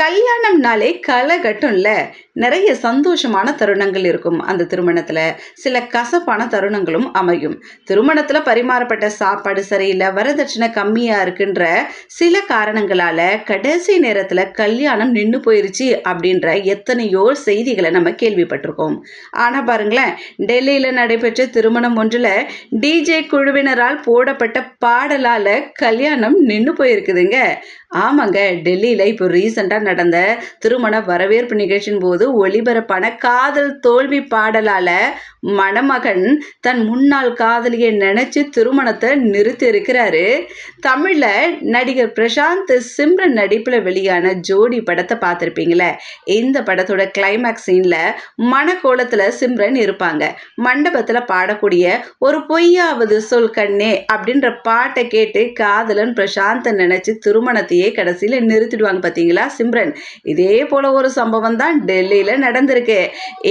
கல்யாணம்னாலே களைகட்டும்ல நிறைய சந்தோஷமான தருணங்கள் இருக்கும் அந்த திருமணத்தில். சில கசப்பான தருணங்களும் அமையும். திருமணத்தில் பரிமாறப்பட்ட சாப்பாடு சரியில்லை வரதட்சணை கம்மியாக இருக்குன்ற சில காரணங்களால் கடைசி நேரத்தில் கல்யாணம் நின்று போயிருச்சு அப்படின்ற எத்தனையோ செய்திகளை நம்ம கேள்விப்பட்டிருக்கோம். ஆனால் பாருங்களேன் டெல்லியில் நடைபெற்ற திருமணம் ஒன்றில் டிஜே குழுவினரால் போடப்பட்ட பாடலால் கல்யாணம் நின்று போயிருக்குதுங்க. ஆமாங்க டெல்லியில் இப்போ ரீசெண்டாக நடந்த திருமண வரவேற்பு நிகழ்ச்சியின் போது ஒளிபரப்பான காதல் தோல்வி பாடலால் மணமகன் தன் முன்னாள் காதலியை நினைச்சு திருமணத்தை நிறுத்தி இருக்கிறாரு தமிழில் நடிகர் பிரசாந்த் சிம்ரன் நடிப்பில் வெளியான ஜோடி படத்தை பார்த்துருப்பீங்களே இந்த படத்தோட கிளைமேக்ஸ் சீன்ல மணக்கோலத்தில் சிம்ரன் இருப்பாங்க. மண்டபத்தில் பாடக்கூடிய ஒரு பொய்யாவது சொல் கண்ணே அப்படின்ற பாட்டை கேட்டு காதலன் பிரசாந்தை நினைச்சு திருமணத்தையே கடைசியில் நிறுத்திடுவாங்க பார்த்தீங்களா சிம்ரன். இதே போல ஒரு சம்பவம் தான் டெல்லி டெல்லியில் நடந்திருக்கு.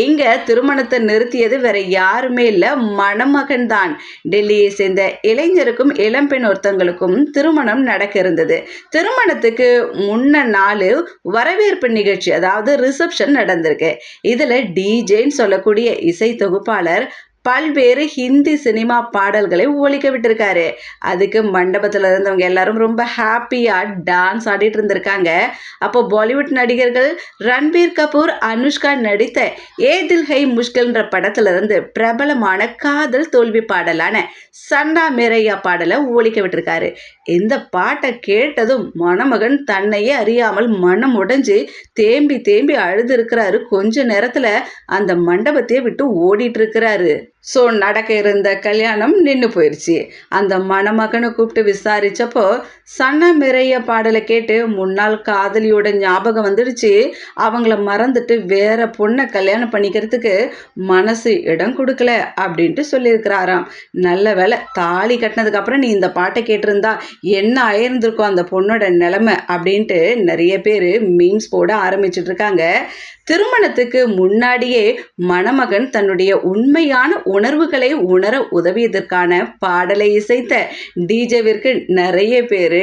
இங்க திருமணத்தை நிறுத்தியது வேற யாருமே இல்லை மணமகன் தான். டெல்லியை சேர்ந்த இளைஞருக்கும் இளம்பெண் ஒருத்தங்களுக்கும் திருமணம் நடக்க இருந்தது. திருமணத்துக்கு முன்ன நாள் வரவேற்பு நிகழ்ச்சி அதாவது ரிசப்ஷன் நடந்திருக்கு. இதில் டிஜேன்னு சொல்லக்கூடிய இசை தொகுப்பாளர் பல்வேறு ஹிந்தி சினிமா பாடல்களை ஒழிக்க விட்டுருக்காரு அதுக்கு மண்டபத்தில் இருந்தவங்க எல்லாரும் ரொம்ப ஹாப்பியாக டான்ஸ் ஆடிட்டு இருந்திருக்காங்க. அப்போ பாலிவுட் நடிகர்கள் ரன்பீர் கபூர் அனுஷ்கா நடித்த ஏ தில் ஹை முஷ்கல்ன்ற படத்திலிருந்து பிரபலமான காதல் தோல்வி பாடலான சண்டா மேரையா பாடலை ஒழிக்க விட்டுருக்காரு இந்த பாட்டை கேட்டதும் மணமகன் தன்னையே அறியாமல் மனம் உடைஞ்சு தேம்பி தேம்பி அழுது இருக்கிறாரு. கொஞ்ச நேரத்தில் அந்த மண்டபத்தையே விட்டு ஓடிட்டு இருக்கிறாரு. ஸோ நடக்க இருந்த கல்யாணம் நின்று போயிடுச்சு அந்த மணமகனை கூப்பிட்டு விசாரித்தப்போ சன்ன மிரைய பாடலை கேட்டு முன்னாள் காதலியோட ஞாபகம் வந்துடுச்சு. அவங்கள மறந்துட்டு வேற பொண்ணை கல்யாணம் பண்ணிக்கிறதுக்கு மனசு இடம் கொடுக்கல அப்படின்ட்டு சொல்லியிருக்கிறாராம். நல்ல வேலை தாலி கட்டினதுக்கப்புறம் நீ இந்த பாட்டை கேட்டிருந்தா என்ன ஆயிருந்திருக்கும் அந்த பொண்ணோட நிலமை அப்படின்ட்டு நிறைய பேர் மீம்ஸ் போட ஆரம்பிச்சிட்டு இருக்காங்க. திருமணத்துக்கு முன்னாடியே மணமகன் தன்னுடைய உண்மையான உணர்வுகளை உணர உதவியதற்கான பாடலை இசைத்த டிஜேவிற்கு நிறைய பேர்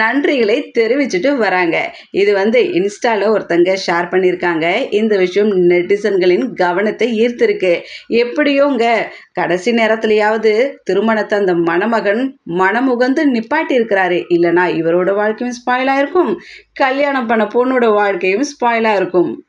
நன்றிகளை தெரிவிச்சுட்டு வராங்க. இது வந்து இன்ஸ்டாவில் ஒருத்தங்க ஷேர் பண்ணியிருக்காங்க இந்த விஷயம் நெட்டிசன்களின் கவனத்தை ஈர்த்திருக்கு. எப்படியோங்க கடைசி நேரத்துலையாவது திருமணத்தை அந்த மணமகன் மனமுகந்து நிப்பாட்டி இருக்கிறாரு இல்லைனா இவரோட வாழ்க்கையும் ஸ்பாயிலாக இருக்கும் கல்யாணம் பண்ண பொண்ணோட வாழ்க்கையும் ஸ்பாயிலாக இருக்கும்